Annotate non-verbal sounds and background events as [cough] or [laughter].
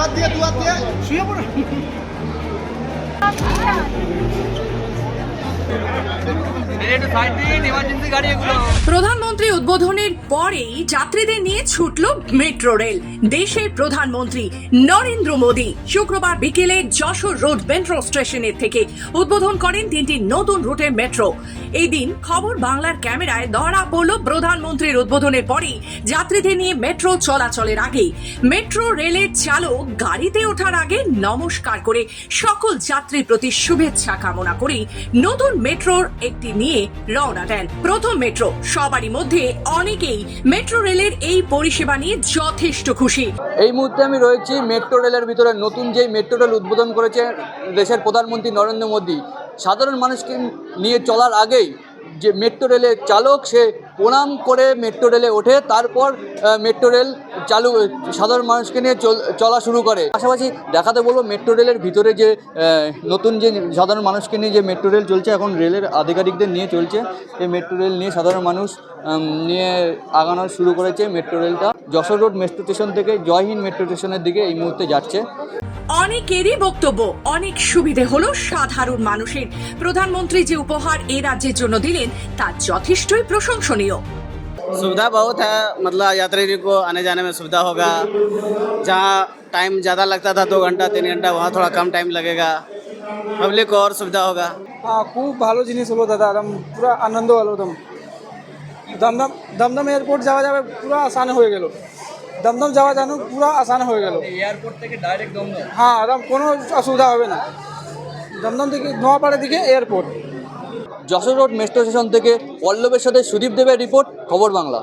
হাত দিয়ে দু হাত দিয়ে শুয়ে পড়ো [laughs] [laughs] প্রধানমন্ত্রী উদ্বোধনের পরেই যাত্রীদের নিয়ে ছুটল মেট্রো রেল। দেশের প্রধানমন্ত্রী নরেন্দ্র মোদী শুক্রবার বিকেলে যশোর রোড মেট্রো স্টেশনের থেকে উদ্বোধন করেন তিনটি নতুন রুটের মেট্রো। এই দিন খবর বাংলার ক্যামেরায় ধরা পড়ল প্রধানমন্ত্রীর উদ্বোধনের পরেই যাত্রীদের নিয়ে মেট্রো চলাচলের আগে মেট্রো রেলের চালক গাড়িতে ওঠার আগে নমস্কার করে সকল যাত্রীর প্রতি শুভেচ্ছা কামনা করেই নতুন মেট্রোর একটি নিয়ে রওনা দেন। প্রথম মেট্রো। সবারই মধ্যে অনেকেই মেট্রো রেলের এই পরিষেবা নিয়ে যথেষ্ট খুশি। এই মুহূর্তে আমি রয়েছি মেট্রো রেলের ভিতরে। নতুন যেই মেট্রো রেল উদ্বোধন করেছে দেশের প্রধানমন্ত্রী নরেন্দ্র মোদী, সাধারণ মানুষকে নিয়ে চলার আগেই যে মেট্রো রেলের চালক সে প্রণাম করে মেট্রো রেলে ওঠে, তারপর মেট্রো রেল চালু, সাধারণ মানুষকে নিয়ে চল- শুরু করে। পাশাপাশি দেখাতে বলব, মেট্রো রেলের ভিতরে যে নতুন যে সাধারণ মানুষকে নিয়ে যে মেট্রো রেল চলছে, এখন রেলের আধিকারিকদের নিয়ে চলছে। এই মেট্রো রেল নিয়ে সাধারণ মানুষ নিয়ে আগানো শুরু করেছে মেট্রো রেলটা। যশোর রোড মেট্রো স্টেশন থেকে জয়হিন্দ মেট্রো স্টেশনের দিকে এই মুহূর্তে যাচ্ছে। অনেকেরই বক্তব্য অনেক সুবিধে হলো সাধারণ মানুষের প্রধানমন্ত্রী যে উপহার এ রাজ্যের জন্য দিলেন তা যথেষ্টই প্রশংসনীয় सुविधा बहुत है मतलब यात्री को आने जाने में सुविधा होगा जहाँ टाइम ज़्यादा लगता था दो घंटा तीन घंटा वहाँ थोड़ा कम टाइम लगेगा पब्लिक को और सुविधा होगा হ্যাঁ খুব ভালো জিনিস হলো দাদা একদম পুরো আনন্দ হলো একদম দমদম দমদম এয়ারপোর্ট যাওয়া যাবে পুরো আসান হয়ে গেল দমদম যাওয়া জানো পুরো আসান হয়ে গেল। এয়ারপোর্ট থেকে ডাইরেক্ট দমদম। হ্যাঁ একদম কোনো অসুবিধা হবে না। দমদম থেকে নোয়াপাড়া দিকে airport. Jessore road metro station থেকে পল্লবের সাথে সুদীপ দেবের রিপোর্ট খবর বাংলা।